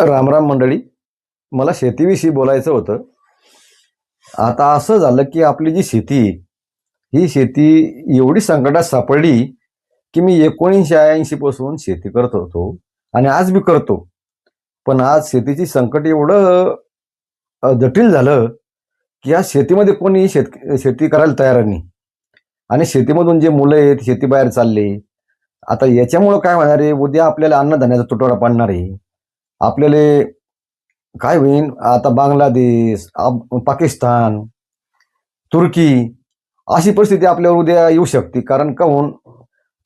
रामराम मंडळी मला शेतीविषयी बोलायचं होतं. आता असं झालं की आपली जी शेती ही शेती एवढी संकटात सापडली की मी एकोणीसशे ऐंशी पासून शेती करत होतो आणि आज बी करतो. पण आज शेतीची संकट एवढं जटिल झालं की आज शेतीमध्ये कोणी शेत शेती करायला तयार नाही. आणि शेतीमधून जे मुलं आहेत शेती बाहेर चालले आता याच्यामुळं काय होणार आहे? उद्या आपल्याला अन्नधान्याचा तुटवडा पडणार आहे. आपल्याला काय होईल आता बांगलादेश पाकिस्तान तुर्की अशी परिस्थिती आपल्यावर उद्या येऊ शकते. कारण काहून?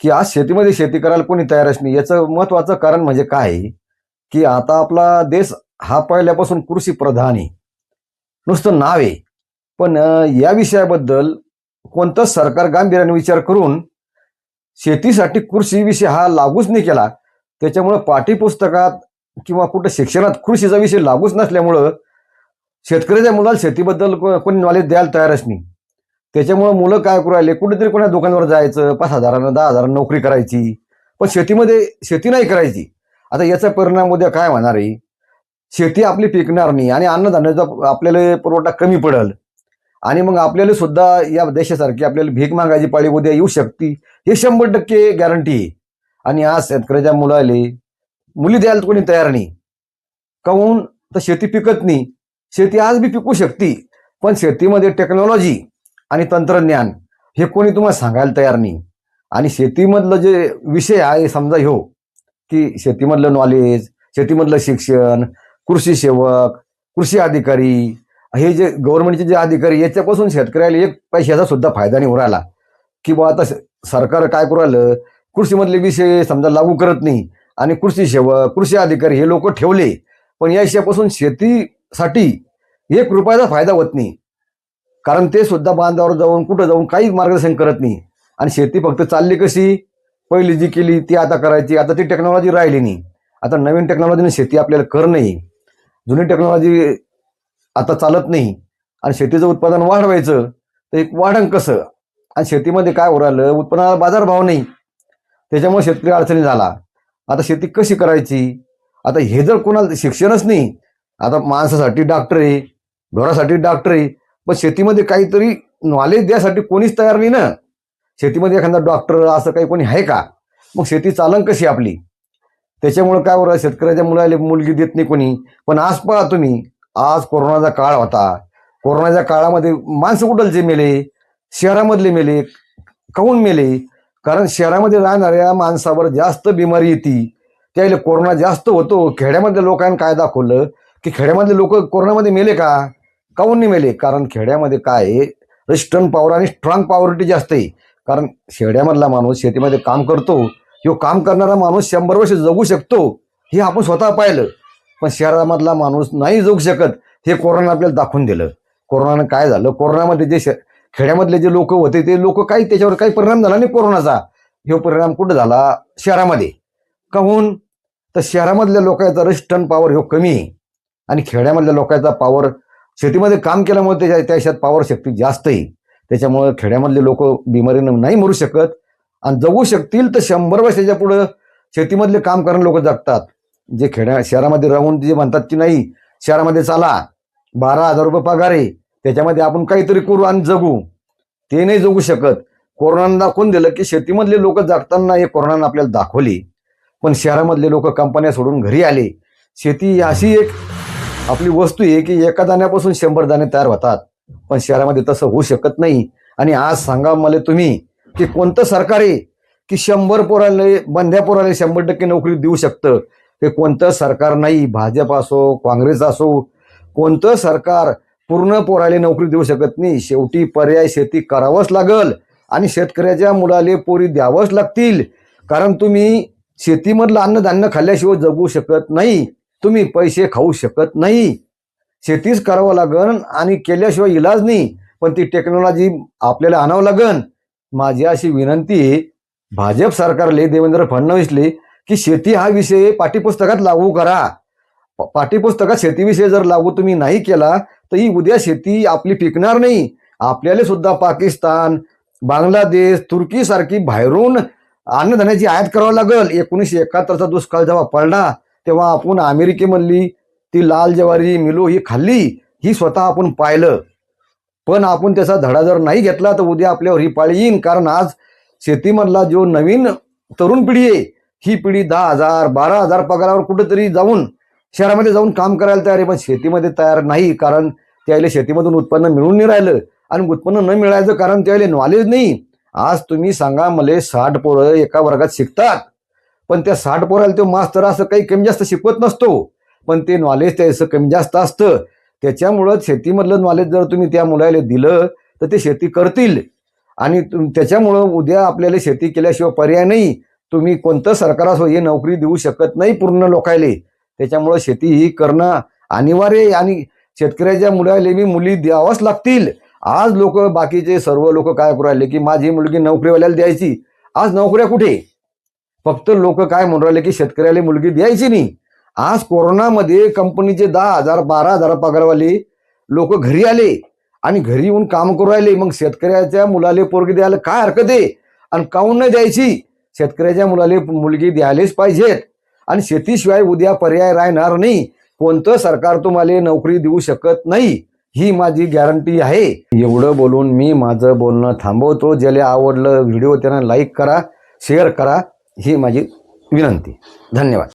की आज शेतीमध्ये शेती करायला कोणी तयारच नाही. याचं महत्वाचं कारण म्हणजे काय? की आता आपला देश हा पहिल्यापासून कृषी प्रधान आहे. नुसतं नाव आहे. पण या विषयाबद्दल कोणतं सरकार गांभीर्याने विचार करून शेतीसाठी कृषी विषय हा लागूच नाही केला त्याच्यामुळं पाठ्यपुस्तकात किंवा कुठं शिक्षणात कृषीचा विषय लागूच नसल्यामुळं शेतकऱ्याच्या मुलाला शेतीबद्दल कोणी नॉलेज द्यायला तयारच नाही. त्याच्यामुळं मुलं काय करू राहिले? कुठेतरी कोणा दुकानावर जायचं पाच हजारानं दहा हजारानं नोकरी करायची. पण शेतीमध्ये शेती नाही करायची. आता याचा परिणाम उद्या काय होणार आहे? शेती आपली पिकणार नाही आणि अन्नधान्याचा आपल्याला पुरवठा कमी पडेल. आणि मग आपल्याला सुद्धा या देशासारखी आपल्याला भीक मागायची पाळी उद्या येऊ शकते. हे शंभर टक्के गॅरंटी आहे. आणि आज शेतकऱ्याच्या मुलाले मुली द्यायला कोणी तयार नाही. काहून? तर शेती पिकत नाही. शेती आज बी पिकू शकते पण शेतीमध्ये टेक्नॉलॉजी आणि तंत्रज्ञान हे कोणी तुम्हाला सांगायला तयार नाही. आणि शेतीमधलं जे विषय आहे समजा ह्यो की शेतीमधलं नॉलेज शेतीमधलं शिक्षण कृषी सेवक कृषी अधिकारी हे जे गव्हर्नमेंटचे जे अधिकारी याच्यापासून शेतकऱ्याला एक पैशाचा सुद्धा फायदा नाही उरायला की बा आता सरकार काय करू राहिलं? कृषीमधले विषय समजा लागू करत नाही. आणि कृषी सेवक कृषी अधिकारी हे लोक ठेवले. पण या शेतीसाठी एक रुपयाचा फायदा होत नाही. कारण ते सुद्धा बांधावर जाऊन कुठं जाऊन काही मार्गदर्शन करत नाही. आणि शेती फक्त चालली कशी? पहिली जी केली ती आता करायची. आता ती टेक्नॉलॉजी राहिली नाही. आता नवीन टेक्नॉलॉजीने शेती आपल्याला करणं नाही. जुनी टेक्नॉलॉजी आता चालत नाही. आणि शेतीचं उत्पादन वाढवायचं तर एक वाढण कसं? आणि शेतीमध्ये काय हो राहिलं उत्पन्नाला बाजारभाव नाही. त्याच्यामुळे शेतकरी अडचणी झाला आता शेती कशी करायची? आता हे जर कोणाला शिक्षणच नाही आता माणसासाठी डॉक्टर आहे ढोरासाठी डॉक्टर आहे पण शेतीमध्ये काहीतरी नॉलेज द्यासाठी कोणीच तयार नाही ना. शेतीमध्ये एखादा डॉक्टर असं काही कोणी आहे का? मग शेती चालन कशी आपली? त्याच्यामुळे काय बरं शेतकऱ्याच्या मुलाला मुलगी देत नाही कोणी. पण आज पहा तुम्ही आज कोरोनाचा काळ होता. कोरोनाच्या काळामध्ये माणसं कुठलचे मेले? शहरामधले मेले काऊन मेले? कारण शहरामध्ये राहणाऱ्या माणसावर जास्त बिमारी येते. त्याला कोरोना जास्त होतो. खेड्यामधल्या लोकांनी काय दाखवलं? की खेड्यामधले लोक कोरोनामध्ये मेले का? काऊन नाही मेले? कारण खेड्यामध्ये काय आहे? पॉवर आणि स्ट्रॉंग पॉवरिटी जास्त आहे. कारण शेड्यामधला माणूस शेतीमध्ये काम करतो. किंवा काम करणारा माणूस शंभर वर्ष जगू शकतो. हे आपण स्वतः पाहिलं. पण शहरामधला माणूस नाही जगू शकत. हे कोरोना आपल्याला दाखवून दिलं. कोरोनानं काय झालं? कोरोनामध्ये जे श- खेड्यामधले जे लोक होते ते लोक काही त्याच्यावर काही परिणाम झाला नाही कोरोनाचा. हे परिणाम कुठं झाला? शहरामध्ये. काहून? तर शहरामधल्या लोकांचा रिस्टर्न पॉवर ह्यो कमी आहे. आणि खेड्यामधल्या लोकांचा पॉवर शेतीमध्ये काम केल्यामुळे त्याच्या त्याच्यात पॉवर शक्ती जास्त आहे. त्याच्यामुळे खेड्यामधले लोक बिमारीनं नाही मरू शकत. आणि जगू शकतील तर शंभर वर्षाच्या पुढं शेतीमधले काम करणारे लोक जगतात. जे खेड्या शहरामध्ये राहून जे म्हणतात की नाही शहरामध्ये चाला. बारा हजार रुपये पगार आहे. त्याच्यामध्ये आपण काहीतरी करू आणि जगू. ते नाही जगू शकत. कोरोनानं दाखवून दिलं की शेतीमधले लोक जगताना हे कोरोनानं आपल्याला दाखवली. पण शहरामधले लोक कंपन्या सोडून घरी आले. शेती ही अशी एक आपली वस्तू आहे की एका दाण्यापासून शंभर दाणे तयार होतात. पण शहरामध्ये तसं होऊ शकत नाही. आणि आज सांगा मला तुम्ही की कोणतं सरकार आहे की शंभर पोराला बंध्या पोराला शंभर टक्के नोकरी देऊ शकतं? ते कोणतं सरकार नाही? भाजप असो काँग्रेस असो. कोणतं सरकार पूर्ण पोराले नोकरी देऊ शकत नाही. शेवटी पर्याय शेती करावंच लागल आणि शेतकऱ्याच्या मुलाले पोरी द्यावंच लागतील. कारण तुम्ही शेतीमधलं अन्नधान्य खाल्ल्याशिवाय जगू शकत नाही. तुम्ही पैसे खाऊ शकत नाही. शेतीच करावं लागन आणि केल्याशिवाय इलाज नाही. पण ती टेक्नॉलॉजी आपल्याला आणावं लागन. माझी अशी विनंती आहे भाजप सरकारले देवेंद्र फडणवीसले की शेती हा विषय पाठ्यपुस्तकात लागू करा. पाठ्यपुस्तकात शेतीविषयी जर लागू तुम्ही नाही केला तर ही उद्या शेती आपली पिकणार नाही. आपल्याला सुद्धा पाकिस्तान बांगलादेश तुर्की सारखी बाहेरून अन्नधान्याची आयात करावं लागेल. एकोणीसशे एकाहत्तरचा दुष्काळ जेव्हा पडला तेव्हा आपण अमेरिकेमधली ती लाल ज्वारी मिलो ही खाल्ली ही स्वतः आपण पाहिलं. पण आपण त्याचा धडा जर नाही घेतला तर उद्या आपल्यावर ही पाळी येईन. कारण आज शेतीमधला जो नवीन तरुण पिढी आहे ही पिढी दहा हजार बारा हजार पगारावर कुठेतरी जाऊन शहरामध्ये जाऊन काम करायला तयार आहे पण शेतीमध्ये तयार नाही कारण त्याला शेतीमधून उत्पन्न मिळून नाही राहिलं. आणि उत्पन्न न मिळायचं कारण त्याला नॉलेज नाही. आज तुम्ही सांगा मला साठ पोरं एका वर्गात शिकतात. पण त्या साठ पोराला तो मास्तर असं काही कमी जास्त शिकवत नसतो. पण ते नॉलेज त्याचं कमी जास्त असतं. त्याच्यामुळं शेतीमधलं नॉलेज जर तुम्ही त्या मुलाला दिलं तर ते शेती करतील. आणि तुम- त्याच्यामुळं उद्या आपल्याला शेती केल्याशिवाय पर्याय नाही. तुम्ही कोणतं सरकार असो हे नोकरी देऊ शकत नाही पूर्ण लोकायले. त्याच्यामुळं शेती ही करणं अनिवार्य आहे. आणि शेतकऱ्याच्या मुलाला मी मुली द्यावाच लागतील. आज लोक बाकीचे सर्व लोक काय करू राहिले की माझी मुलगी नोकरीवाल्याला द्यायची. आज नोकऱ्या कुठे? फक्त लोक काय म्हणू राहिले की शेतकऱ्याला मुलगी द्यायची नाही. आज कोरोनामध्ये कंपनीचे दहा हजार बारा हजार पगारवाले लोक घरी आले आणि घरी येऊन काम करू राहिले. मग शेतकऱ्याच्या मुलाले पोरगी द्यायला काय हरकत आहे? आणि काऊन नाही द्यायची? शेतकऱ्याच्या मुलाले मुलगी द्यायलाच पाहिजेत. आणि शेतीशिवाय उद्या पर्याय राहणार नाही. कोणतं सरकार तुम्हाला नोकरी देऊ शकत नाही ही माझी गॅरंटी आहे. एवढं बोलून मी माझं बोलणं थांबवतो. ज्याला आवडलं व्हिडिओ त्यांना लाईक करा शेअर करा ही माझी विनंती. धन्यवाद.